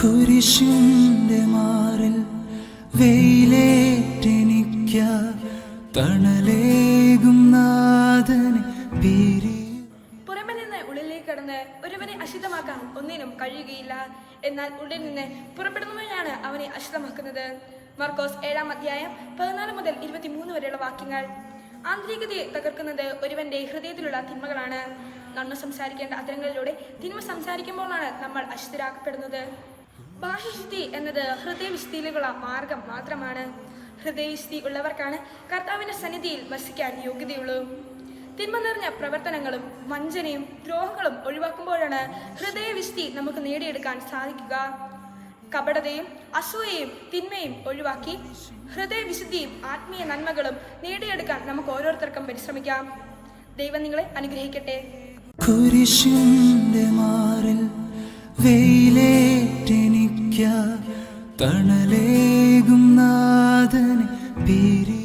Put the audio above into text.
കുരിശിന്റെ മാറിൽ വെയിലേറ്റെനിക്ക തണലേകും നാഥന് പിരി പുറമെ നിന്ന് ഉള്ളിലേക്ക് കടന്ന് ഒരുവനെ അശുദ്ധമാക്കാൻ ഒന്നിനും കഴിയുകയില്ല. എന്നാൽ ഉള്ളിൽ നിന്ന് പുറപ്പെടുന്നവനാണ് അവനെ അശുദ്ധമാക്കുന്നത്. മർക്കോസ് ഏഴാം അധ്യായം പതിനാല് മുതൽ ഇരുപത്തിമൂന്ന് വരെയുള്ള വാക്യങ്ങൾ. ആന്തരികതയെ തകർക്കുന്നത് ഒരുവന്റെ ഹൃദയത്തിലുള്ള തിന്മകളാണ്. നന്മ സംസാരിക്കേണ്ട അതിരങ്ങളിലൂടെ തിന്മ സംസാരിക്കുമ്പോഴാണ് നമ്മൾ അശുദ്ധരാക്കപ്പെടുന്നത്. ബാഹ്യശുദ്ധി എന്നത് ഹൃദയവിശുദ്ധിയിലേക്കുള്ള മാർഗം മാത്രമാണ്. ഹൃദയവിശുദ്ധി ഉള്ളവർക്കാണ് കർത്താവിന്റെ സന്നിധിയിൽ വസിക്കാൻ യോഗ്യതയുള്ളൂ. തിന്മ നിറഞ്ഞ പ്രവർത്തനങ്ങളും വഞ്ചനയും ദ്രോഹങ്ങളും ഒഴിവാക്കുമ്പോഴാണ് ഹൃദയവിശുദ്ധി നമുക്ക് നേടിയെടുക്കാൻ സാധിക്കുക. കപടതയും അസൂയയും തിന്മയും ഒഴിവാക്കി ഹൃദയവിശുദ്ധിയും ആത്മീയ നന്മകളും നേടിയെടുക്കാൻ നമുക്ക് ഓരോരുത്തർക്കും പരിശ്രമിക്കാം. ദൈവം നിങ്ങളെ അനുഗ്രഹിക്കട്ടെ. കുരിശിന്റെ മാറിൽ തണലേകും നാഥനെ പിരി